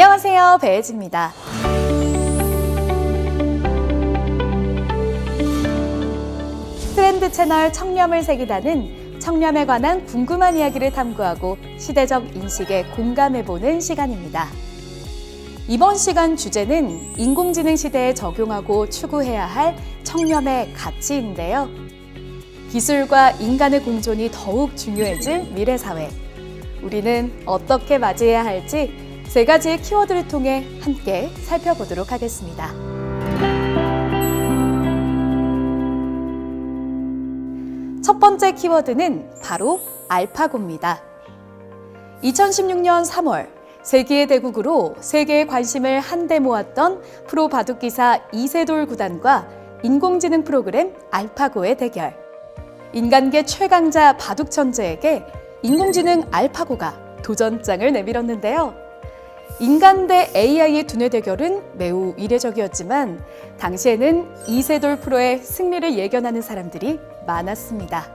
안녕하세요. 배혜지입니다. 트렌드 채널 청렴을 새기다는 청렴에 관한 궁금한 이야기를 탐구하고 시대적 인식에 공감해보는 시간입니다. 이번 시간 주제는 인공지능 시대에 적용하고 추구해야 할 청렴의 가치인데요. 기술과 인간의 공존이 더욱 중요해질 미래 사회. 우리는 어떻게 맞이해야 할지 세 가지의 키워드를 통해 함께 살펴보도록 하겠습니다. 첫 번째 키워드는 바로 알파고입니다. 2016년 3월 세계의 대국으로 세계의 관심을 한데 모았던 프로 바둑기사 이세돌 구단과 인공지능 프로그램 알파고의 대결. 인간계 최강자 바둑 천재에게 인공지능 알파고가 도전장을 내밀었는데요. 인간 대 AI의 두뇌 대결은 매우 이례적이었지만 당시에는 이세돌 프로의 승리를 예견하는 사람들이 많았습니다.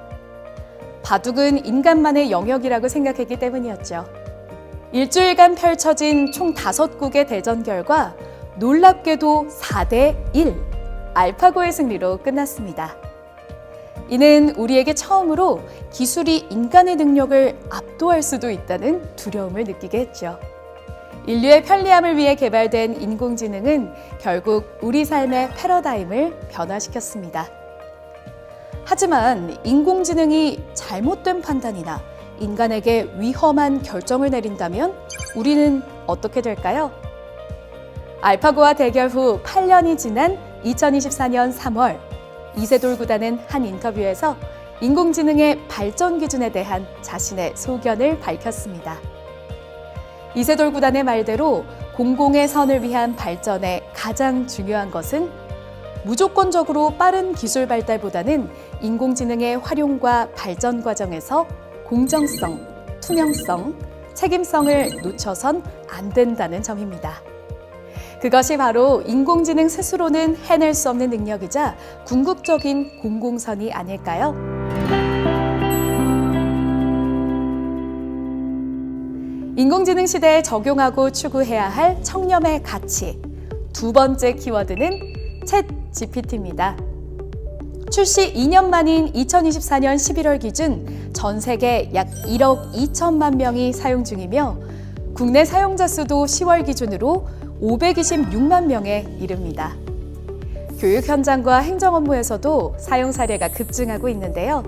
바둑은 인간만의 영역이라고 생각했기 때문이었죠. 일주일간 펼쳐진 총 다섯 국의 대전 결과 놀랍게도 4대 1 알파고의 승리로 끝났습니다. 이는 우리에게 처음으로 기술이 인간의 능력을 압도할 수도 있다는 두려움을 느끼게 했죠. 인류의 편리함을 위해 개발된 인공지능은 결국 우리 삶의 패러다임을 변화시켰습니다. 하지만 인공지능이 잘못된 판단이나 인간에게 위험한 결정을 내린다면 우리는 어떻게 될까요? 알파고와 대결 후 8년이 지난 2024년 3월 이세돌 구단은 한 인터뷰에서 인공지능의 발전 기준에 대한 자신의 소견을 밝혔습니다. 이세돌 구단의 말대로 공공의 선을 위한 발전에 가장 중요한 것은 무조건적으로 빠른 기술 발달보다는 인공지능의 활용과 발전 과정에서 공정성, 투명성, 책임성을 놓쳐선 안 된다는 점입니다. 그것이 바로 인공지능 스스로는 해낼 수 없는 능력이자 궁극적인 공공선이 아닐까요? 인공지능 시대에 적용하고 추구해야 할 청렴의 가치. 두 번째 키워드는 챗 GPT입니다. 출시 2년 만인 2024년 11월 기준 전 세계 약 1억 2천만 명이 사용 중이며 국내 사용자 수도 10월 기준으로 526만 명에 이릅니다. 교육 현장과 행정 업무에서도 사용 사례가 급증하고 있는데요.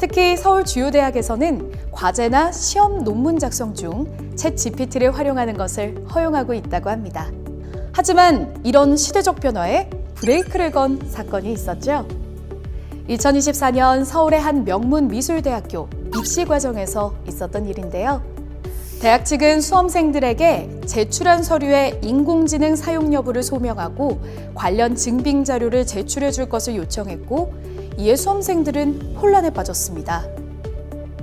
특히 서울 주요 대학에서는 과제나 시험 논문 작성 중 챗 GPT를 활용하는 것을 허용하고 있다고 합니다. 하지만 이런 시대적 변화에 브레이크를 건 사건이 있었죠. 2024년 서울의 한 명문 미술대학교 입시 과정에서 있었던 일인데요. 대학 측은 수험생들에게 제출한 서류에 인공지능 사용 여부를 소명하고 관련 증빙 자료를 제출해 줄 것을 요청했고 이에 수험생들은 혼란에 빠졌습니다.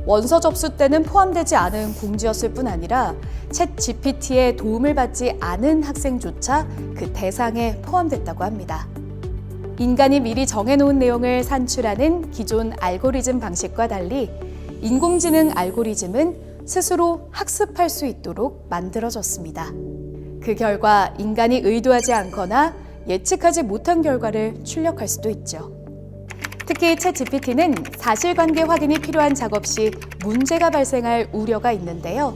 원서 접수 때는 포함되지 않은 공지였을 뿐 아니라 챗 GPT의 도움을 받지 않은 학생조차 그 대상에 포함됐다고 합니다. 인간이 미리 정해놓은 내용을 산출하는 기존 알고리즘 방식과 달리 인공지능 알고리즘은 스스로 학습할 수 있도록 만들어졌습니다. 그 결과 인간이 의도하지 않거나 예측하지 못한 결과를 출력할 수도 있죠. 특히 챗 GPT는 사실관계 확인이 필요한 작업 시 문제가 발생할 우려가 있는데요.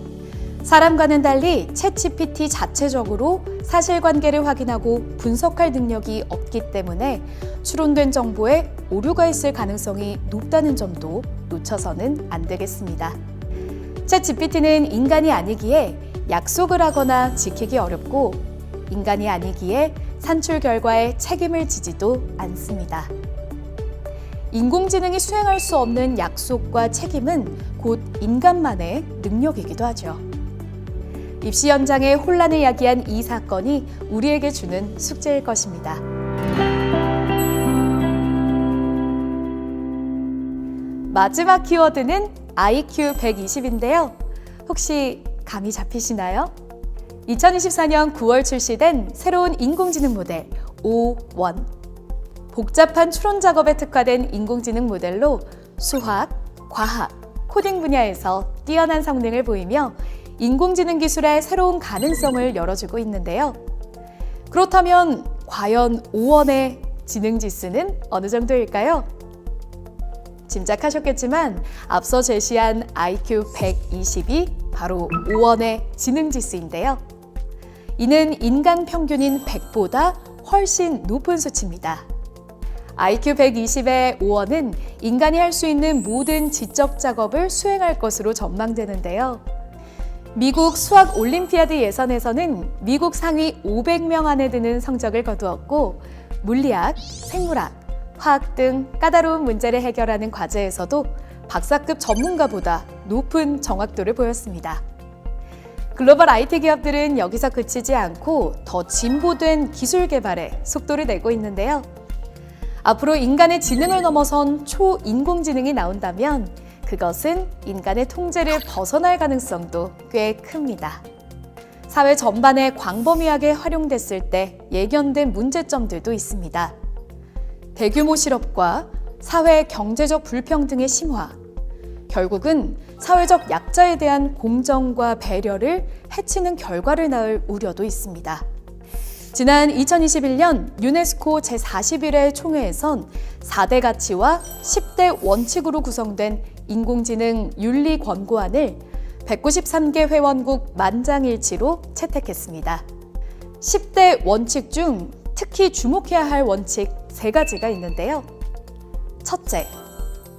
사람과는 달리 챗 GPT 자체적으로 사실관계를 확인하고 분석할 능력이 없기 때문에 추론된 정보에 오류가 있을 가능성이 높다는 점도 놓쳐서는 안 되겠습니다. 챗 GPT는 인간이 아니기에 약속을 하거나 지키기 어렵고 인간이 아니기에 산출 결과에 책임을 지지도 않습니다. 인공지능이 수행할 수 없는 약속과 책임은 곧 인간만의 능력이기도 하죠. 입시 현장의 혼란을 야기한 이 사건이 우리에게 주는 숙제일 것입니다. 마지막 키워드는 IQ 120인데요. 혹시 감이 잡히시나요? 2024년 9월 출시된 새로운 인공지능 모델 O1. 복잡한 추론 작업에 특화된 인공지능 모델로 수학, 과학, 코딩 분야에서 뛰어난 성능을 보이며 인공지능 기술의 새로운 가능성을 열어주고 있는데요. 그렇다면 과연 5원의 지능 지수는 어느 정도일까요? 짐작하셨겠지만 앞서 제시한 IQ 120이 바로 5원의 지능 지수인데요. 이는 인간 평균인 100보다 훨씬 높은 수치입니다. IQ 120의 5원은 인간이 할 수 있는 모든 지적 작업을 수행할 것으로 전망되는데요. 미국 수학 올림피아드 예선에서는 미국 상위 500명 안에 드는 성적을 거두었고 물리학, 생물학, 화학 등 까다로운 문제를 해결하는 과제에서도 박사급 전문가보다 높은 정확도를 보였습니다. 글로벌 IT 기업들은 여기서 그치지 않고 더 진보된 기술 개발에 속도를 내고 있는데요. 앞으로 인간의 지능을 넘어선 초인공지능이 나온다면 그것은 인간의 통제를 벗어날 가능성도 꽤 큽니다. 사회 전반에 광범위하게 활용됐을 때 예견된 문제점들도 있습니다. 대규모 실업과 사회 경제적 불평등의 심화, 결국은 사회적 약자에 대한 공정과 배려를 해치는 결과를 낳을 우려도 있습니다. 지난 2021년 유네스코 제41회 총회에선 4대 가치와 10대 원칙으로 구성된 인공지능 윤리 권고안을 193개 회원국 만장일치로 채택했습니다. 10대 원칙 중 특히 주목해야 할 원칙 세 가지가 있는데요. 첫째,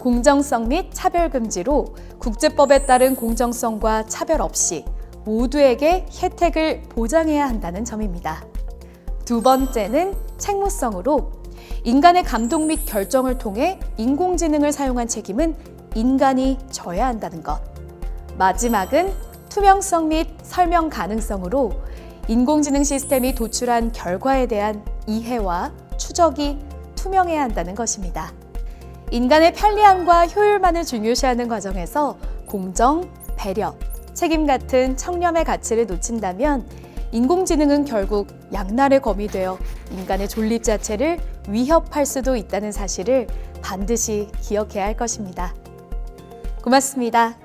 공정성 및 차별 금지로 국제법에 따른 공정성과 차별 없이 모두에게 혜택을 보장해야 한다는 점입니다. 두 번째는 책무성으로 인간의 감독 및 결정을 통해 인공지능을 사용한 책임은 인간이 져야 한다는 것. 마지막은 투명성 및 설명 가능성으로 인공지능 시스템이 도출한 결과에 대한 이해와 추적이 투명해야 한다는 것입니다. 인간의 편리함과 효율만을 중요시하는 과정에서 공정, 배려, 책임 같은 청렴의 가치를 놓친다면 인공지능은 결국 양날의 검이 되어 인간의 존립 자체를 위협할 수도 있다는 사실을 반드시 기억해야 할 것입니다. 고맙습니다.